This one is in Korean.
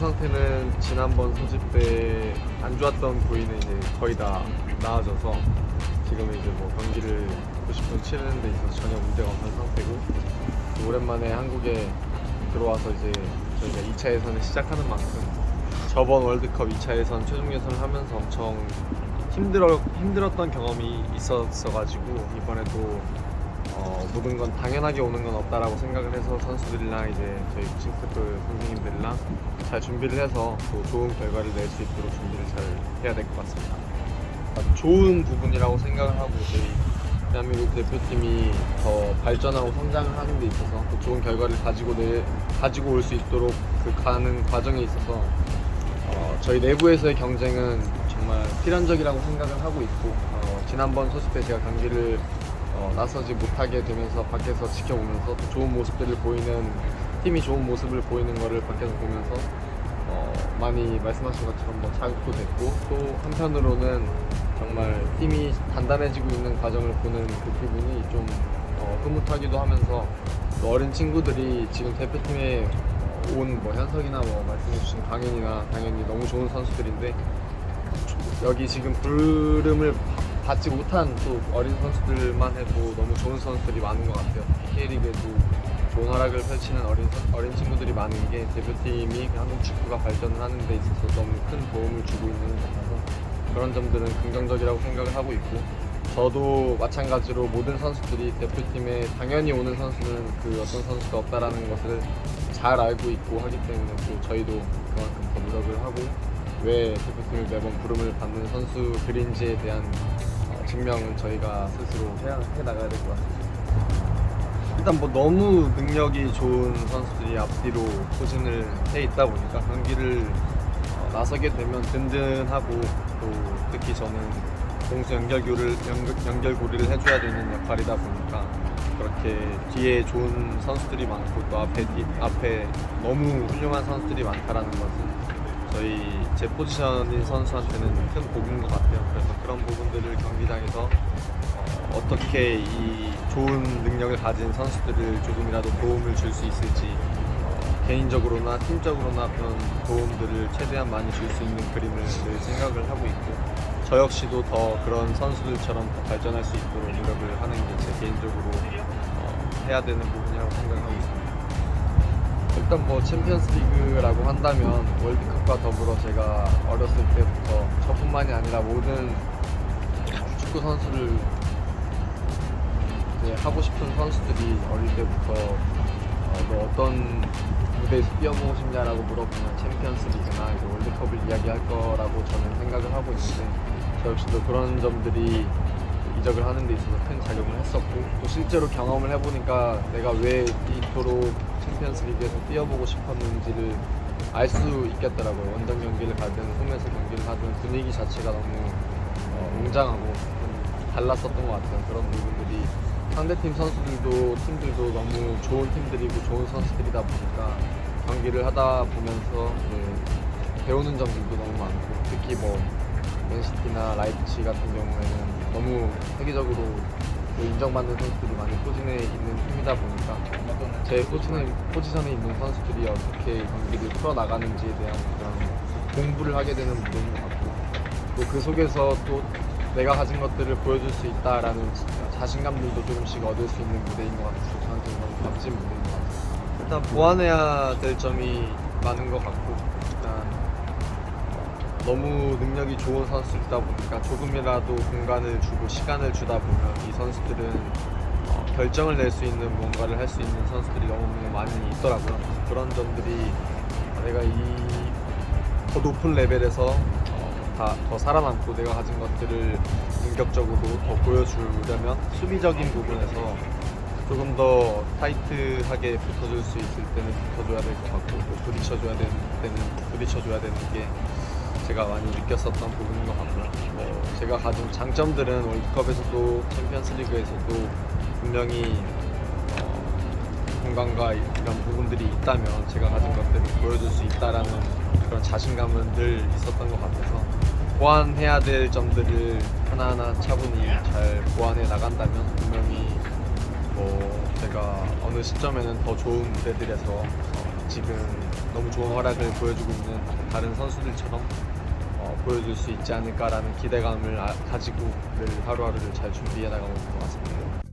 상태는 지난번 소집 때 안 좋았던 부위는 이제 거의 다 나아져서 지금 이제 뭐 경기를 90분 치르는 데 있어서 전혀 문제가 없는 상태고 또 오랜만에 한국에 들어와서 이제 저희가 2차 예선을 시작하는 만큼 저번 월드컵 2차 예선 최종 예선을 하면서 엄청 힘들어 힘들었던 경험이 있었어가지고 이번에도 어, 모든 건 당연하게 오는 건 없다라고 생각을 해서 선수들이랑 이제 저희 코칭 스태프 선생님들이랑 잘 준비를 해서 또 좋은 결과를 낼 수 있도록 준비를 잘 해야 될 것 같습니다. 아, 좋은 부분이라고 생각을 하고 저희 대한민국 대표팀이 더 발전하고 성장을 하는 데 있어서 또 좋은 결과를 가지고 내 가지고 올 수 있도록 그 가는 과정에 있어서 어, 저희 내부에서의 경쟁은 정말 필연적이라고 생각을 하고 있고 어, 지난번 소집 때 제가 경기를 어, 나서지 못하게 되면서 밖에서 지켜보면서 또 좋은 모습들을 보이는 팀이 좋은 모습을 보이는 거를 밖에서 보면서 어, 많이 말씀하신 것처럼 뭐 자극도 됐고 또 한편으로는 정말 팀이 단단해지고 있는 과정을 보는 그 기분이 좀 어, 흐뭇하기도 하면서 또 어린 친구들이 지금 대표팀에 온 뭐 현석이나 뭐 말씀해주신 강현이나 당연히 너무 좋은 선수들인데 여기 지금 부름을 바- 받지 못한 또 어린 선수들만 해도 너무 좋은 선수들이 많은 것 같아요. K리그에도 좋은 활약을 펼치는 어린 선- 어린 친구들이 많은 게 대표팀이 한국 축구가 발전을 하는 데 있어서 너무 큰 도움을 주고 있는 것 같아서 그런 점들은 긍정적이라고 생각을 하고 있고 저도 마찬가지로 모든 선수들이 대표팀에 당연히 오는 선수는 그 어떤 선수도 없다라는 것을 잘 알고 있고 하기 때문에 또 저희도 그만큼 더 노력을 하고 왜 대표팀을 매번 부름을 받는 선수들인지에 대한 어, 증명은 저희가 스스로 해야, 해 나가야 될 것 같습니다. 일단 뭐 너무 능력이 좋은 선수들이 앞뒤로 포진을 해 있다 보니까 경기를 어, 나서게 되면 든든하고 또 특히 저는 공수 연결고리를 연결, 연결고리를 해줘야 되는 역할이다 보니까 그렇게 뒤에 좋은 선수들이 많고 또 앞에 뒤- 앞에 너무 훌륭한 선수들이 많다라는 것은 저희 제 포지션인 선수한테는 큰 복인 것 같아요. 그래서 그런 부분들을 경기장에서 어, 어떻게 이 좋은 능력을 가진 선수들을 조금이라도 도움을 줄 수 있을지 어, 개인적으로나 팀적으로나 그런 도움들을 최대한 많이 줄 수 있는 그림을 늘 생각을 하고 있고 저 역시도 더 그런 선수들처럼 더 발전할 수 있도록 노력을 하는 게 제 개인적으로 어, 해야 되는 부분이라고 생각하고 있습니다. 일단 뭐 챔피언스 리그라고 한다면 월드컵과 더불어 제가 어렸을 때부터 저뿐만이 아니라 모든 축구 선수를 이제 하고 싶은 선수들이 어릴 때부터 어, 너 어떤 무대에서 뛰어보고 싶냐라고 물어보면 챔피언스 리그나 이제 월드컵을 이야기할 거라고 저는 생각을 하고 있는데 저 역시도 그런 점들이 이적을 하는 데 있어서 큰 작용을 했었고 또 실제로 경험을 해보니까 내가 왜 이토록 챔피언스 리그에서 뛰어보고 싶었는지를 알 수 있겠더라고요. 원정 경기를 가든 홈에서 경기를 하든 분위기 자체가 너무 어, 웅장하고 좀 달랐었던 것 같아요. 그런 부분들이 상대팀 선수들도 팀들도 너무 좋은 팀들이고 좋은 선수들이다 보니까 경기를 하다 보면서 이제 배우는 점들도 너무 많고 특히 뭐 맨시티나 라이프치 같은 경우에는 너무 세계적으로 또 인정받는 선수들이 많이 포진해 있는 팀이다 보니까 제 포지션에, 포지션에 있는 선수들이 어떻게 경기를 풀어나가는지에 대한 그런 공부를 하게 되는 무대인 것 같고 또 그 속에서 또 내가 가진 것들을 보여줄 수 있다라는 자신감들도 조금씩 얻을 수 있는 무대인 것 같아서 저한테 너무 값진 무대인 것 같아요. 일단 보완해야 될 점이 많은 것 같고 일단 너무 능력이 좋은 선수이다 보니까 조금이라도 공간을 주고 시간을 주다 보면 이 선수들은 어, 결정을 낼 수 있는 뭔가를 할 수 있는 선수들이 너무 많이 있더라고요. 그런 점들이 내가 이 더 높은 레벨에서 어, 다 더 살아남고 내가 가진 것들을 공격적으로 더 보여주려면 수비적인 부분에서 조금 더 타이트하게 붙어줄 수 있을 때는 붙어줘야 될 것 같고 또 부딪혀줘야 되는 때는 부딪혀줘야 되는 게 제가 많이 느꼈었던 부분인 것 같고요. 뭐 제가 가진 장점들은 월드컵에서도 챔피언스 리그에서도 분명히 어, 공간과 이런 부분들이 있다면 제가 가진 것들을 보여줄 수 있다라는 그런 자신감은 늘 있었던 것 같아서 보완해야 될 점들을 하나하나 차분히 잘 보완해 나간다면 분명히 뭐 제가 어느 시점에는 더 좋은 무대들에서 어, 지금 너무 좋은 활약을 보여주고 있는 다른 선수들처럼 어, 보여줄 수 있지 않을까라는 기대감을 아- 가지고 늘 하루하루를 잘 준비해 나가고 있는 것 같습니다.